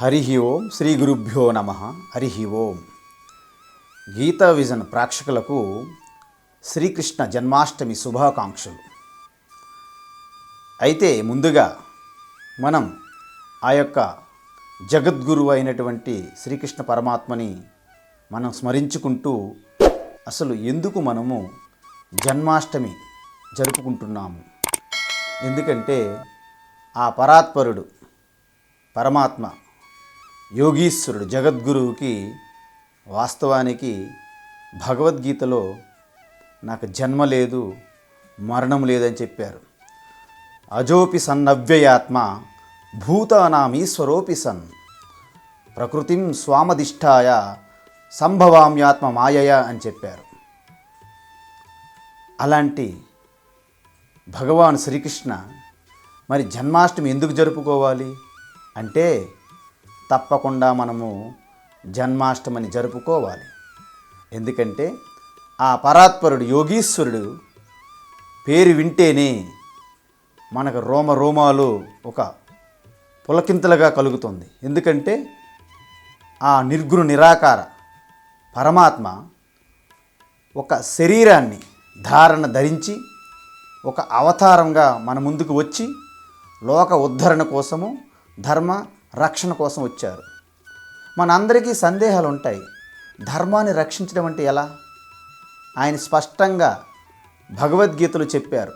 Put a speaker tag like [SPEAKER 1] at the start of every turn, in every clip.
[SPEAKER 1] హరి ఓం శ్రీ గురుభ్యో నమ. హరి ఓం. గీతా విజన్ ప్రేక్షకులకు శ్రీకృష్ణ జన్మాష్టమి శుభాకాంక్షలు. అయితే ముందుగా మనం ఆ యొక్క జగద్గురువు అయినటువంటి శ్రీకృష్ణ పరమాత్మని మనం స్మరించుకుంటూ అసలు ఎందుకు మనము జన్మాష్టమి జరుపుకుంటున్నాము? ఎందుకంటే ఆ పరాత్పరుడు పరమాత్మ యోగీశ్వరుడు జగద్గురువుకి వాస్తవానికి భగవద్గీతలో నాకు జన్మ లేదు మరణం లేదని చెప్పారు. అజోపి సన్నవ్యయాత్మ భూతానామీశ్వరోపి సన్. ప్రకృతిం స్వామధిష్టాయ సంభవామ్యాత్మ మాయయ అని చెప్పారు. అలాంటి భగవాన్ శ్రీకృష్ణ మరి జన్మాష్టమి ఎందుకు జరుపుకోవాలి? అంటే తప్పకుండా మనము జన్మాష్టమిని జరుపుకోవాలి. ఎందుకంటే ఆ పరాత్పరుడు యోగీశ్వరుడు పేరు వింటేనే మనకు రోమ రోమాలు ఒక పులకింతలుగా కలుగుతుంది. ఎందుకంటే ఆ నిర్గుణ నిరాకార పరమాత్మ ఒక శరీరాన్ని ధారణ ధరించి ఒక అవతారంగా మన ముందుకు వచ్చి లోక ఉద్ధరణ కోసము ధర్మ రక్షణ కోసం వచ్చారు. మనందరికీ సందేహాలు ఉంటాయి ధర్మాన్ని రక్షించడం అంటే ఎలా? ఆయన స్పష్టంగా భగవద్గీతలు చెప్పారు.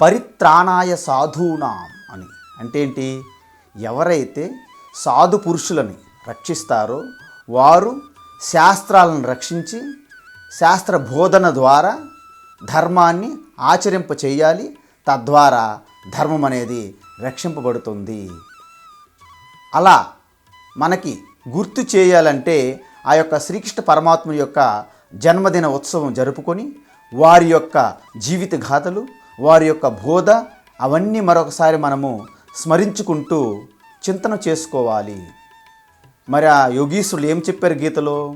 [SPEAKER 1] పరిత్రాణాయ సాధూనాం అని. అంటే ఏంటి? ఎవరైతే సాధు పురుషులని రక్షిస్తారో వారు శాస్త్రాలను రక్షించి శాస్త్ర బోధన ద్వారా ధర్మాన్ని ఆచరింప చేయాలి తద్వారా ధర్మం అనేది రక్షింపబడుతుంది. అలా మనకి గుర్తు చేయాలంటే ఆ యొక్క శ్రీకృష్ణ పరమాత్మ యొక్క జన్మదిన ఉత్సవం జరుపుకొని వారి యొక్క జీవిత గాథలు వారి యొక్క బోధ అవన్నీ మరొకసారి మనము స్మరించుకుంటూ చింతన చేసుకోవాలి. మరి ఆ యోగీశ్వరులు ఏం చెప్పారు గీతలో?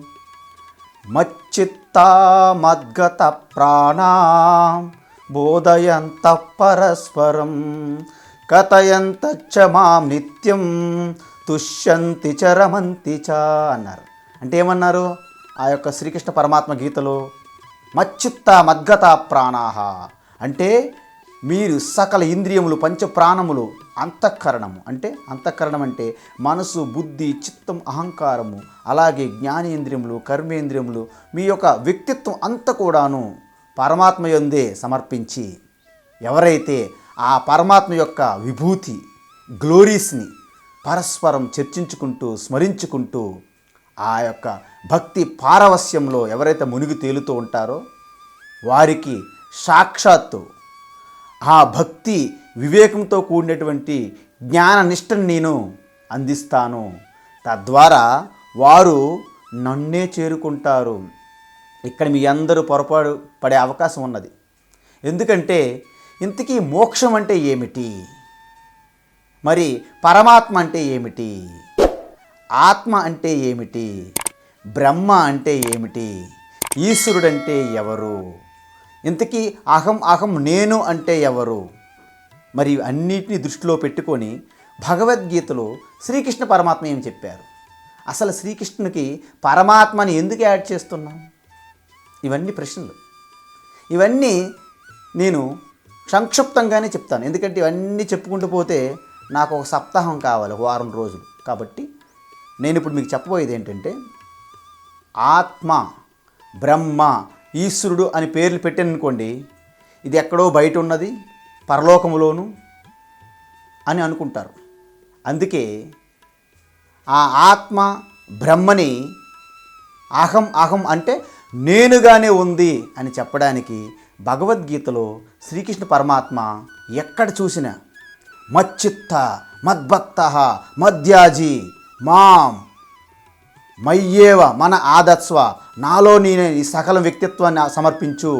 [SPEAKER 1] మచ్చిత్త మద్గత ప్రాణా బోధయంత పరస్పరం కథయంత చ మాం నిత్యం తుష్యంతి చ రమంతి చ అన్నారు. అంటే ఏమన్నారు? ఆ యొక్క శ్రీకృష్ణ పరమాత్మ గీతలో మచ్చిత్త మద్గత ప్రాణాహ. అంటే మీరు సకల ఇంద్రియములు పంచ ప్రాణములు అంతఃకరణము. అంటే అంతఃకరణం అంటే మనసు బుద్ధి చిత్తం అహంకారము అలాగే జ్ఞానేంద్రియములు కర్మేంద్రియములు మీ యొక్క వ్యక్తిత్వం అంతా కూడాను పరమాత్మ యొందే సమర్పించి ఎవరైతే ఆ పరమాత్మ యొక్క విభూతి గ్లోరీస్ని పరస్పరం చర్చించుకుంటూ స్మరించుకుంటూ ఆ యొక్క భక్తి పారవస్యంలో ఎవరైతే మునిగి తేలుతూ ఉంటారో వారికి సాక్షాత్తు ఆ భక్తి వివేకంతో కూడినటువంటి జ్ఞాన నిష్టను నేను అందిస్తాను. తద్వారా వారు నన్నే చేరుకుంటారు. ఇక్కడ మీ అందరూ పొరపాటు పడే అవకాశం ఉన్నది. ఎందుకంటే ఇంతకీ మోక్షం అంటే ఏమిటి? మరి పరమాత్మ అంటే ఏమిటి? ఆత్మ అంటే ఏమిటి? బ్రహ్మ అంటే ఏమిటి? ఈశ్వరుడంటే ఎవరు? ఇంతకీ అహం అహం నేను అంటే ఎవరు? మరి అన్నిటిని దృష్టిలో పెట్టుకొని భగవద్గీతలో శ్రీకృష్ణ పరమాత్మ ఏం చెప్పారు? అసలు శ్రీకృష్ణునికి పరమాత్మని ఎందుకు యాడ్ చేస్తున్నాం? ఇవన్నీ ప్రశ్నలు. ఇవన్నీ నేను సంక్షిప్తంగానే చెప్తాను. ఎందుకంటే ఇవన్నీ చెప్పుకుంటూ పోతే నాకు ఒక సప్తాహం కావాలి ఒక వారం రోజులు. కాబట్టి నేను ఇప్పుడు మీకు చెప్పబోయేది ఏంటంటే ఆత్మ బ్రహ్మ ఈశ్వరుడు అని పేర్లు పెట్టాను అనుకోండి ఇది ఎక్కడో బయట ఉన్నది పరలోకములోను అని అనుకుంటారు. అందుకే ఆ ఆత్మ బ్రహ్మని అహం అహం అంటే నేనుగానే ఉంది అని చెప్పడానికి భగవద్గీతలో శ్రీకృష్ణ పరమాత్మ ఎక్కడ చూసినా మచ్చిత్త మద్భక్త మద్యాజీ మాం. మయ్యేవ మన ఆదత్స్వ నాలో నేనే ఈ సకల వ్యక్తిత్వాన్ని సమర్పించు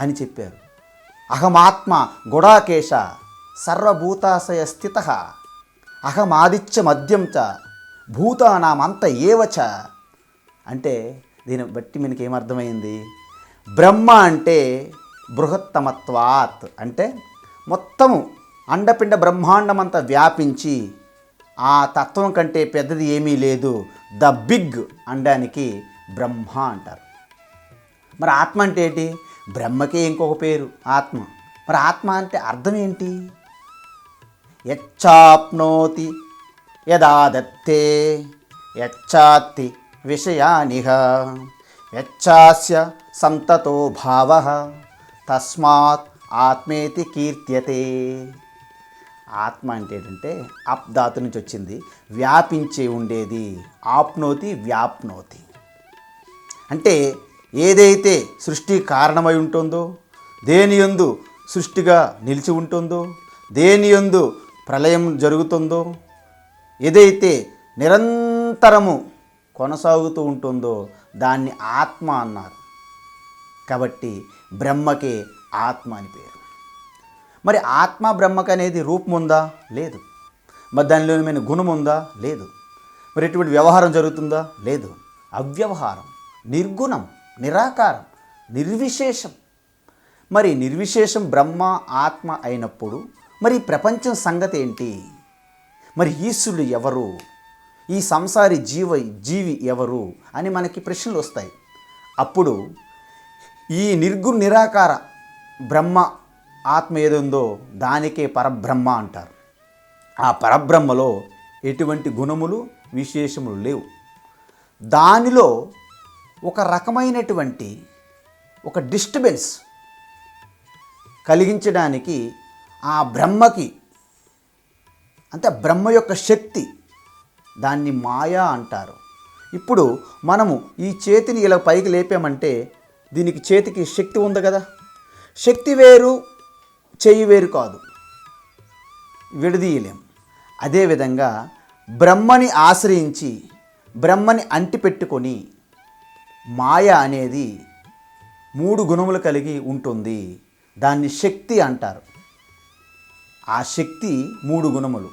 [SPEAKER 1] అని చెప్పారు. అహమాత్మ గుడాకేశ సర్వభూతాశయ స్థిత. అహమాదిత్య మద్యం చ భూతానామంత ఏవచ అంటే దీన్ని బట్టి మనకి ఏమర్థమైంది బ్రహ్మ అంటే బృహత్తమత్వాత్ అంటే మొత్తము అండపిండ బ్రహ్మాండమంతా వ్యాపించి ఆ తత్వం కంటే పెద్దది ఏమీ లేదు. ద బిగ్ అనడానికి బ్రహ్మ అంటారు. మరి ఆత్మ అంటే ఏంటి? బ్రహ్మకే ఇంకొక పేరు ఆత్మ. మరి ఆత్మ అంటే అర్థం ఏంటి? యచ్చాప్నోతి యదా దత్తే యచ్చాత్తి విషయానిహ యచ్చాస్య సంతతో భావ తస్మాత్ ఆత్మేతి కీర్త్యతే. ఆత్మ అంటే ఏంటంటే అప్ ధాతు నుంచి వచ్చింది వ్యాపించి ఉండేది. ఆప్నోతి వ్యాప్నోతి. అంటే ఏదైతే సృష్టి కారణమై ఉంటుందో దేని యందు సృష్టిగా నిలిచి ఉంటుందో దేని యందు ప్రళయం జరుగుతుందో ఏదైతే నిరంతరము కొనసాగుతూ ఉంటుందో దాన్ని ఆత్మ అన్నారు. కాబట్టి బ్రహ్మకే ఆత్మ అని పేరు. మరి ఆత్మ బ్రహ్మకు అనేది రూపం ఉందా లేదు. మరి దానిలో ఏమైనా గుణం ఉందా లేదు. మరి ఎటువంటి వ్యవహారం జరుగుతుందా? లేదు. అవ్యవహారం నిర్గుణం నిరాకారం నిర్విశేషం. మరి నిర్విశేషం బ్రహ్మ ఆత్మ అయినప్పుడు మరి ప్రపంచం సంగతి ఏంటి? మరి ఈశ్వరుడు ఎవరు? ఈ సంసారి జీవ జీవి ఎవరు? అని మనకి ప్రశ్నలు వస్తాయి. అప్పుడు ఈ నిర్గుణ నిరాకార బ్రహ్మ ఆత్మ ఏదుందో దానికే పరబ్రహ్మ అంటారు. ఆ పరబ్రహ్మలో ఎటువంటి గుణములు విశేషములు లేవు. దానిలో ఒక రకమైనటువంటి ఒక డిస్టర్బెన్స్ కలిగించడానికి ఆ బ్రహ్మకి అంటే బ్రహ్మ యొక్క శక్తి దాన్ని మాయా అంటారు. ఇప్పుడు మనము ఈ చేతిని ఇలా పైకి లేపామంటే దీనికి చేతికి శక్తి ఉంది కదా. శక్తి వేరు చెయ్యి వేరు కాదు. విడదీయలేం. అదేవిధంగా బ్రహ్మని ఆశ్రయించి బ్రహ్మని అంటిపెట్టుకొని మాయ అనేది మూడు గుణములు కలిగి ఉంటుంది. దాన్ని శక్తి అంటారు. ఆ శక్తి మూడు గుణములు.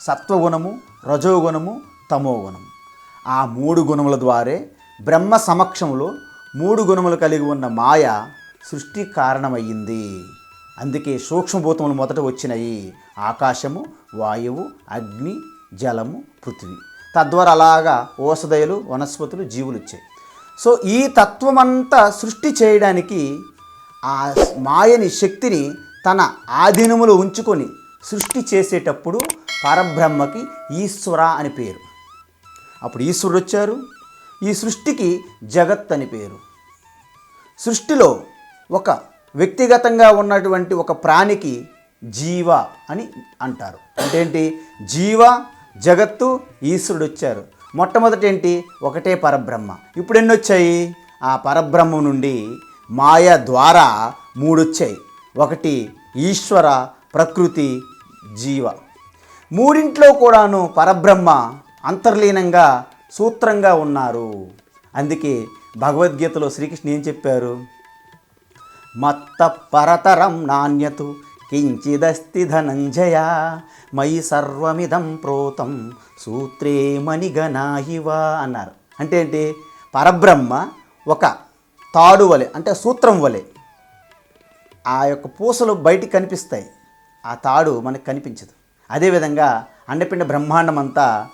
[SPEAKER 1] సత్వగుణము రజోగుణము తమోగుణం. ఆ మూడు గుణముల ద్వారే బ్రహ్మ సమక్షంలో మూడు గుణములు కలిగి ఉన్న మాయ సృష్టి కారణమయ్యింది. అందుకే సూక్ష్మభూతములు మొదట వచ్చినాయి. ఆకాశము వాయువు అగ్ని జలము పృథివీ. తద్వారా అలాగా ఓషధయులు వనస్పతులు జీవులు వచ్చాయి సో ఈ తత్వమంతా సృష్టి చేయడానికి ఆ మాయని శక్తిని తన ఆధీనములో ఉంచుకొని సృష్టి చేసేటప్పుడు పరబ్రహ్మకి ఈశ్వర అని పేరు. అప్పుడు ఈశ్వరుడు వచ్చారు ఈ సృష్టికి జగత్ అని పేరు. సృష్టిలో ఒక వ్యక్తిగతంగా ఉన్నటువంటి ఒక ప్రాణికి జీవ అని అంటారు. అంటే ఏంటి జీవ జగత్తు ఈశ్వరుడు వచ్చారు. మొట్టమొదటి ఏంటి? ఒకటే పరబ్రహ్మ. ఇప్పుడు ఎన్ని వచ్చాయి? ఆ పరబ్రహ్మ నుండి మాయ ద్వారా మూడు వచ్చాయి. ఒకటి ఈశ్వర ప్రకృతి జీవ. మూడింట్లో కూడాను పరబ్రహ్మ అంతర్లీనంగా సూత్రంగా ఉన్నారు. అందుకే భగవద్గీతలో శ్రీకృష్ణ ఏం చెప్పారు? మత్త పరతరం నాణ్యతు కించిదస్తి ధనంజయ. మయి సర్వమిదం ప్రోతం సూత్రే మణిగణాయివ అన్నారు. అంటే ఏంటి? పరబ్రహ్మ ఒక తాడు వలె అంటే సూత్రం వలె ఆ యొక్క పూసలు బయటికి కనిపిస్తాయి. ఆ తాడు మనకు కనిపించదు. అదేవిధంగా అండపిండ బ్రహ్మాండం అంతా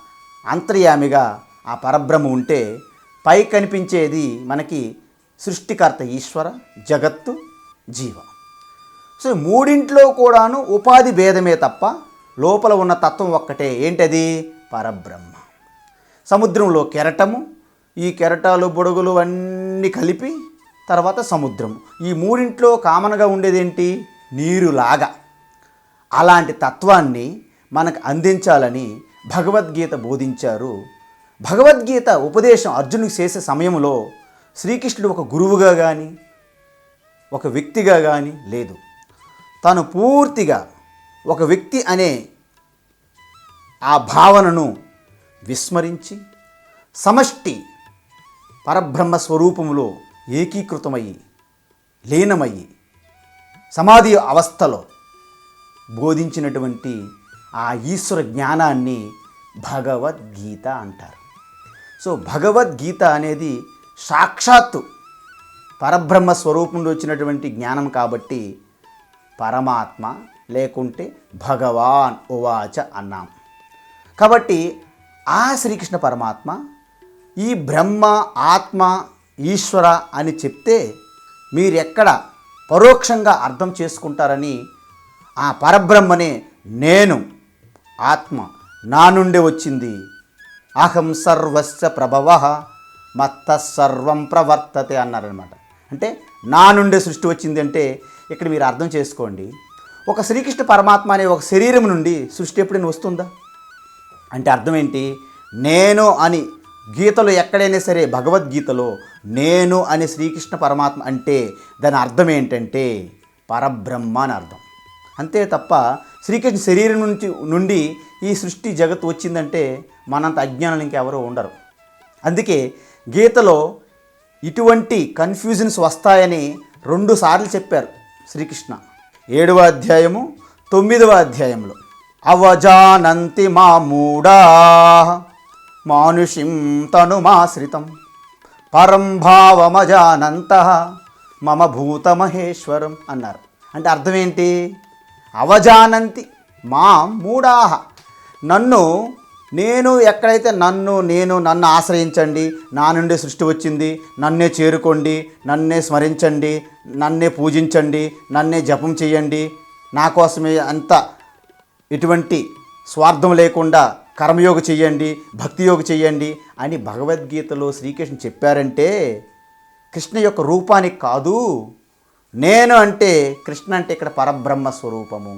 [SPEAKER 1] అంతర్యామిగా ఆ పరబ్రహ్మ ఉంటే పై కనిపించేది మనకి సృష్టికర్త ఈశ్వర జగత్తు జీవ. సో మూడింట్లో కూడాను ఉపాధి భేదమే తప్ప లోపల ఉన్న తత్వం ఒక్కటే. ఏంటది? పరబ్రహ్మ. సముద్రంలో కెరటము ఈ కెరటాలు బుడగలు అన్నీ కలిపి తర్వాత సముద్రం ఈ మూడింట్లో కామన్గా ఉండేదేంటి? నీరులాగా. అలాంటి తత్వాన్ని మనకు అందించాలని భగవద్గీత బోధించారు. భగవద్గీత ఉపదేశం అర్జునుడికి చేసే సమయంలో శ్రీకృష్ణుడు ఒక గురువుగా కానీ ఒక వ్యక్తిగా కానీ లేదు. తాను పూర్తిగా ఒక వ్యక్తి అనే ఆ భావనను విస్మరించి సమష్టి పరబ్రహ్మ స్వరూపంలో ఏకీకృతమయ్యి లీనమయ్యి సమాధి అవస్థలో బోధించినటువంటి ఆ ఈశ్వర జ్ఞానాన్ని భగవద్గీత అంటారు. సో భగవద్గీత అనేది సాక్షాత్తు పరబ్రహ్మ స్వరూపంలో వచ్చినటువంటి జ్ఞానం కాబట్టి పరమాత్మ లేకుంటే భగవాన్ ఉవాచ అన్నాం. కాబట్టి ఆ శ్రీకృష్ణ పరమాత్మ ఈ బ్రహ్మ ఆత్మ ఈశ్వర అని చెప్తే మీరెక్కడ పరోక్షంగా అర్థం చేసుకుంటారని ఆ పరబ్రహ్మనే నేను ఆత్మ నా నుండి వచ్చింది. అహం సర్వస్వ ప్రభవ మత్త సర్వం ప్రవర్తతే అన్నారనమాట అంటే నా నుండే సృష్టి వచ్చింది అంటే ఇక్కడ మీరు అర్థం చేసుకోండి. ఒక శ్రీకృష్ణ పరమాత్మ అనే ఒక శరీరం నుండి సృష్టి ఎప్పుడైనా వస్తుందా? అంటే అర్థం ఏంటి? నేను అని గీతలో ఎక్కడైనా సరే భగవద్గీతలో నేను అనే శ్రీకృష్ణ పరమాత్మ అంటే దాని అర్థం ఏంటంటే పరబ్రహ్మ అని అర్థం. అంతే తప్ప శ్రీకృష్ణ శరీరం నుంచి నుండి ఈ సృష్టి జగత్ వచ్చిందంటే మనంత అజ్ఞానులు ఇంకెవరో ఉండరు. అందుకే గీతలో ఇటువంటి కన్ఫ్యూజన్స్ వస్తాయని రెండుసార్లు చెప్పారు శ్రీకృష్ణ. ఏడవ అధ్యాయము తొమ్మిదవ అధ్యాయంలో. అవజానంతి మా మూడా మానుషిం తనుమాశ్రితం పరం భావమజానంత మమ భూతమహేశ్వరం అన్నారు. అంటే అర్థం ఏంటి? అవజానంతి మా మూడాహ నన్ను నేను ఎక్కడైతే నన్ను నేను నన్ను ఆశ్రయించండి నా నుండి సృష్టి వచ్చింది నన్నే చేరుకోండి నన్నే స్మరించండి నన్నే పూజించండి నన్నే జపం చేయండి నా కోసమే అంత ఎటువంటి స్వార్థం లేకుండా కర్మయోగ చెయ్యండి భక్తియోగ చెయ్యండి అని భగవద్గీతలో శ్రీకృష్ణ చెప్పారంటే కృష్ణ యొక్క రూపానికి కాదు నేను అంటే కృష్ణ అంటే ఇక్కడ పరబ్రహ్మ స్వరూపము.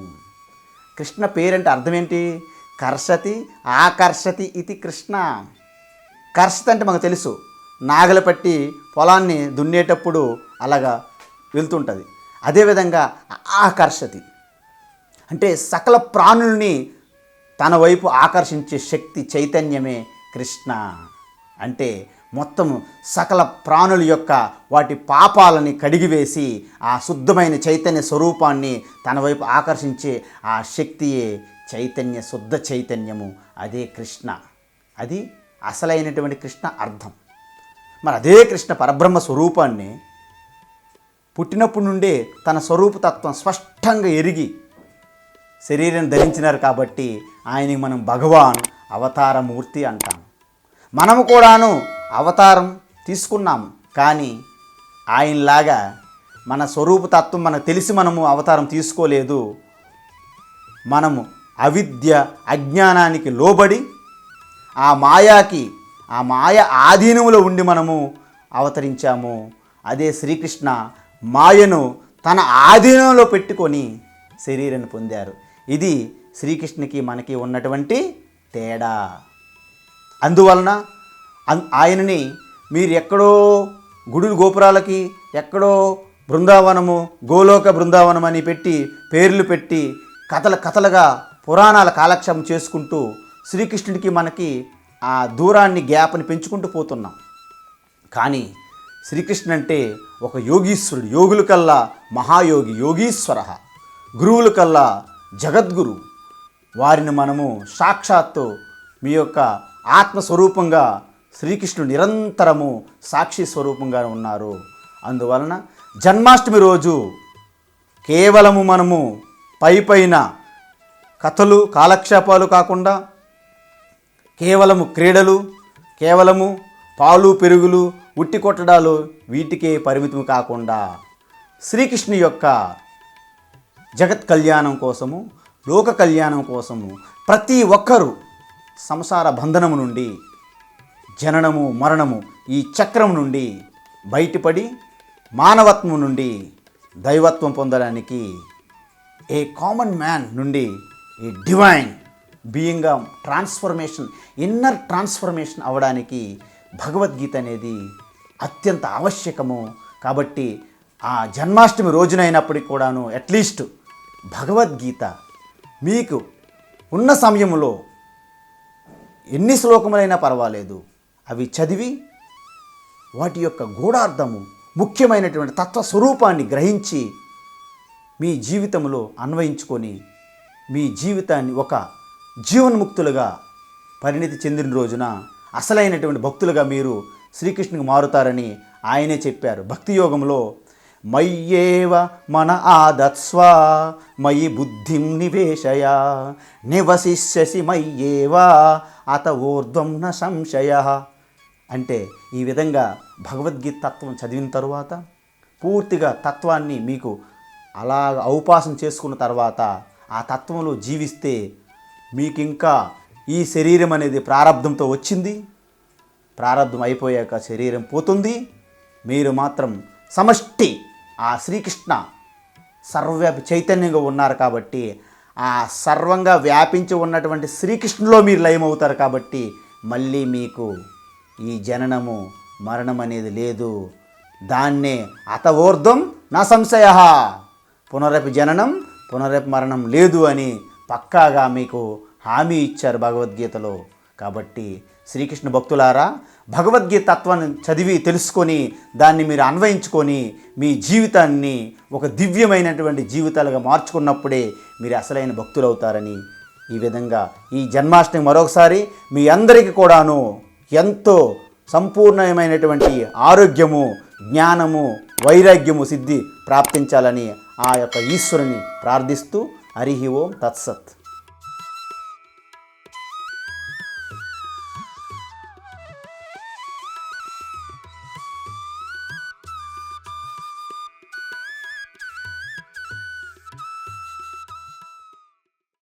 [SPEAKER 1] కృష్ణ పేరంటే అర్థం ఏంటి? కర్షతి ఆకర్షతి ఇది కృష్ణ. కర్షత అంటే మనకు తెలుసు. నాగలు పట్టి పొలాన్ని దున్నేటప్పుడు అలాగా వెళ్తుంటుంది. అదేవిధంగా ఆకర్షతి. అంటే సకల ప్రాణుల్ని తన వైపు ఆకర్షించే శక్తి చైతన్యమే కృష్ణ. అంటే మొత్తం సకల ప్రాణుల యొక్క వాటి పాపాలని కడిగివేసి ఆ శుద్ధమైన చైతన్య స్వరూపాన్ని తన వైపు ఆకర్షించే ఆ శక్తియే చైతన్య శుద్ధ చైతన్యము. అదే కృష్ణ. అది అసలైనటువంటి కృష్ణ అర్థం. మరి అదే కృష్ణ పరబ్రహ్మ స్వరూపాన్ని పుట్టినప్పటి నుండే తన స్వరూపతత్వం స్పష్టంగా ఎరిగి శరీరం ధరించినారు కాబట్టి ఆయనకి మనం భగవాన్ అవతారమూర్తి అంటాం. మనము కూడాను అవతారం తీసుకున్నాము. కానీ ఆయనలాగా మన స్వరూపతత్వం మనకు తెలిసి మనము అవతారం తీసుకోలేదు. మనము అవిద్య అజ్ఞానానికి లోబడి ఆ మాయాకి ఆ మాయ ఆధీనములో ఉండి మనము అవతరించాము. అదే శ్రీకృష్ణ మాయను తన ఆధీనంలో పెట్టుకొని శరీరాన్ని పొందారు. ఇది శ్రీకృష్ణుకి మనకి ఉన్నటువంటి తేడా. అందువలన ఆయనని మీరు ఎక్కడో గుడులు గోపురాలకి ఎక్కడో బృందావనము గోలోక బృందావనం అని పెట్టి పేర్లు పెట్టి కథలు కథలుగా పురాణాల కాలక్షేపం చేసుకుంటూ శ్రీకృష్ణుడికి మనకి ఆ దూరాన్ని గ్యాప్ని పెంచుకుంటూ పోతున్నాం. కానీ శ్రీకృష్ణ అంటే ఒక యోగీశ్వరుడు. యోగుల కల్లా మహాయోగి యోగీశ్వర గురువుల కల్లా జగద్గురు. వారిని మనము సాక్షాత్తు మీ యొక్క ఆత్మస్వరూపంగా శ్రీకృష్ణుడు నిరంతరము సాక్షి స్వరూపంగా ఉన్నారు. అందువలన జన్మాష్టమి రోజు కేవలము మనము పై పైన కథలు కాలక్షేపాలు కాకుండా కేవలము క్రీడలు కేవలము పాలు పెరుగులు ఉట్టి కొట్టడాలు వీటికే పరిమితం కాకుండా శ్రీకృష్ణు యొక్క జగత్ కళ్యాణం కోసము లోక కళ్యాణం కోసము ప్రతి ఒక్కరూ సంసార బంధనము నుండి జననము మరణము ఈ చక్రం నుండి బయటపడి మానవత్వం నుండి దైవత్వం పొందడానికి ఏ కామన్ మ్యాన్ నుండి ఏ డివైన్ బీయింగ్గా ట్రాన్స్ఫర్మేషన్ ఇన్నర్ ట్రాన్స్ఫర్మేషన్ అవ్వడానికి భగవద్గీత అనేది అత్యంత ఆవశ్యకము. కాబట్టి ఆ జన్మాష్టమి రోజునైనప్పటికీ కూడాను అట్లీస్ట్ భగవద్గీత మీకు ఉన్న సమయంలో ఎన్ని శ్లోకములైనా పర్వాలేదు. అవి చదివి వాటి యొక్క గూఢార్థము ముఖ్యమైనటువంటి తత్వ స్వరూపాన్ని గ్రహించి మీ జీవితంలో అన్వయించుకొని మీ జీవితాన్ని ఒక జీవన్ముక్తులుగా పరిణితి చెందిన రోజున అసలైనటువంటి భక్తులుగా మీరు శ్రీకృష్ణునికి మారుతారని ఆయనే చెప్పారు. భక్తి యోగంలో మయ్యేవ మన ఆదత్స్వ మయి బుద్ధిం నివేశయ నివసిష్యసి మయ్యేవ అత ఊర్ధ్వం న సంశయ. అంటే ఈ విధంగా భగవద్గీత తత్వం చదివిన తరువాత పూర్తిగా తత్వాన్ని మీకు అలా ఔపాసన చేసుకున్న తర్వాత ఆ తత్వంలో జీవిస్తే మీకు ఇంకా ఈ శరీరం అనేది ప్రారంధంతో వచ్చింది. ప్రారంధం అయిపోయాక శరీరం పోతుంది. మీరు మాత్రం సమష్టి ఆ శ్రీకృష్ణ సర్వవ్యాపి చైతన్యంగా ఉన్నారు కాబట్టి ఆ సర్వంగా వ్యాపించి ఉన్నటువంటి శ్రీకృష్ణులో మీరు లయమవుతారు కాబట్టి మళ్ళీ మీకు ఈ జననము మరణం అనేది లేదు. దాన్నే అతవోర్ధం నా సంశయ. పునరపి జననం పునరపి మరణం లేదు అని పక్కాగా మీకు హామీ ఇచ్చారు భగవద్గీతలో. కాబట్టి శ్రీకృష్ణ భక్తులారా భగవద్గీత తత్వాన్ని చదివి తెలుసుకొని దాన్ని మీరు అన్వయించుకొని మీ జీవితాన్ని ఒక దివ్యమైనటువంటి జీవితాలుగా మార్చుకున్నప్పుడే మీరు అసలైన భక్తులు అవుతారని ఈ విధంగా ఈ జన్మాష్టమి మరొకసారి మీ అందరికీ కూడాను ఎంతో సంపూర్ణమైనటువంటి ఆరోగ్యము జ్ఞానము వైరాగ్యము సిద్ధి ప్రాప్తించాలని ఆ యొక్క ఈశ్వరుని ప్రార్థిస్తూ హరి ఓం తత్సత్.